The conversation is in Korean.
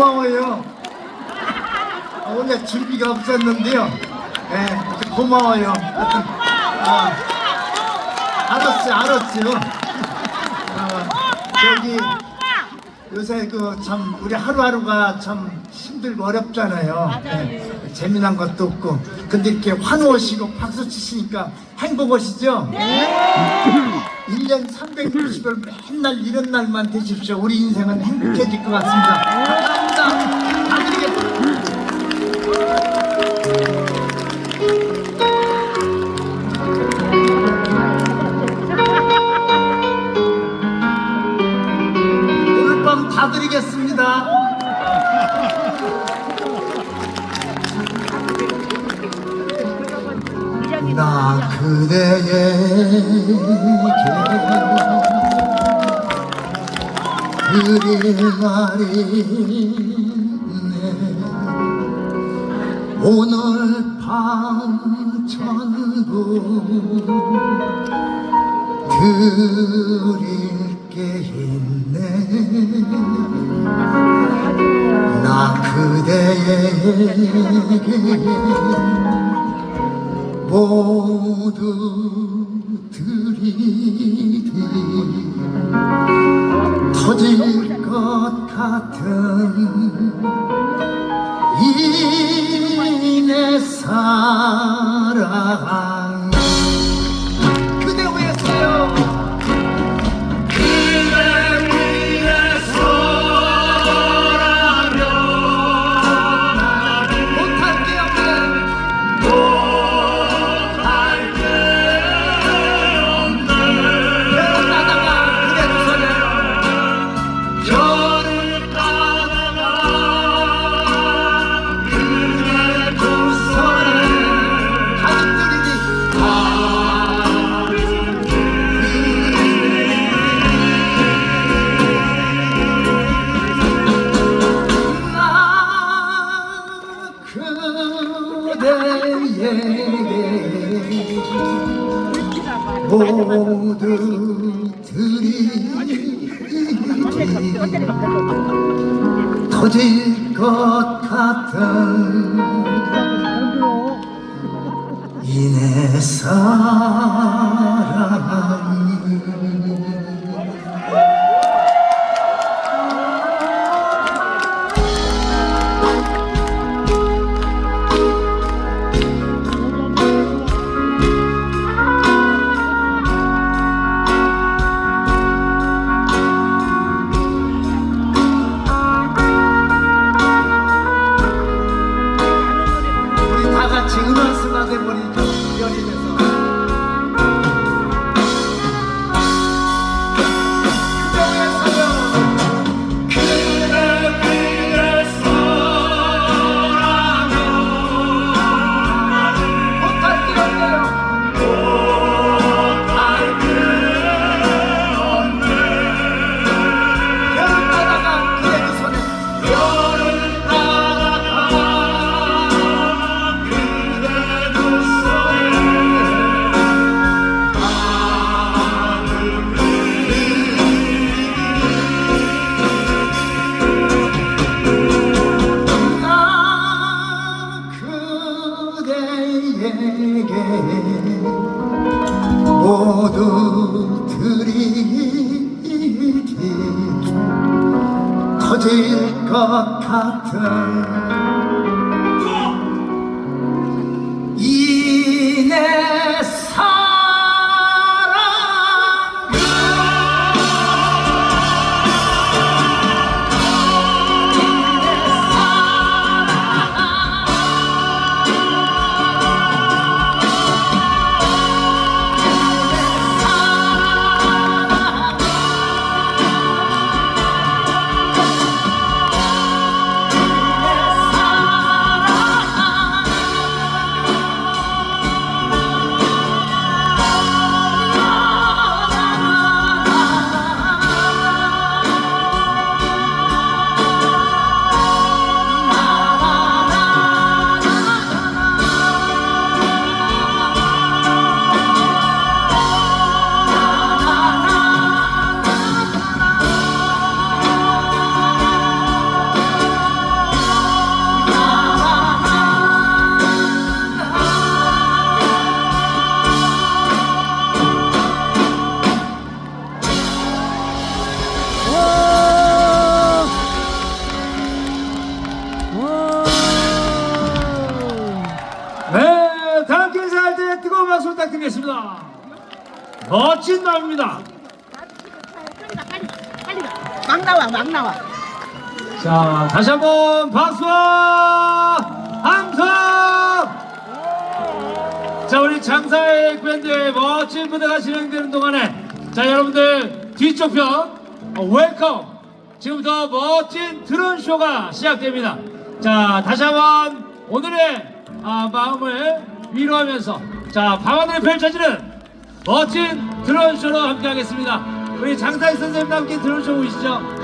고마워요. 아, 원래 준비가 없었는데요. 예, 고마워요. 아, 알았지, 알았죠. 어, 저기, 요새 그 참, 우리 하루하루가 참 힘들고 어렵잖아요. 예, 재미난 것도 없고. 근데 이렇게 환호하시고 박수 치시니까 행복 오시죠? 네. 1년 360일 맨날 이런 날만 되십시오. 우리 인생은 행복해질 것 같습니다. 감사합니다. 오늘 밤다 드리겠습니다. 나 그대에게 그릴 말이 있네 오늘 밤 전부 드릴 게 있네. 나 그대에게 모두 드리리. 터질 것 같은 이 내 사랑 모두 드리리 터질 것 같은 이내 사랑 그대에게 모두 드리리 터질 것 같은 멋진 마음입니다. 빨리 가, 빨리 가. 막 나와, 막 나와. 자, 다시 한번 박수와 함성! 자, 우리 장사의 밴드의 멋진 무대가 진행되는 동안에 자, 여러분들 뒤쪽 편 어, 웰컴! 지금부터 멋진 드론 쇼가 시작됩니다. 자, 다시 한번 오늘의 아, 마음을 위로하면서 자, 밤하늘에 펼쳐지는 멋진 드론 쇼로 함께 하겠습니다. 우리 장사의 선생님과 함께 드론 쇼 보시죠.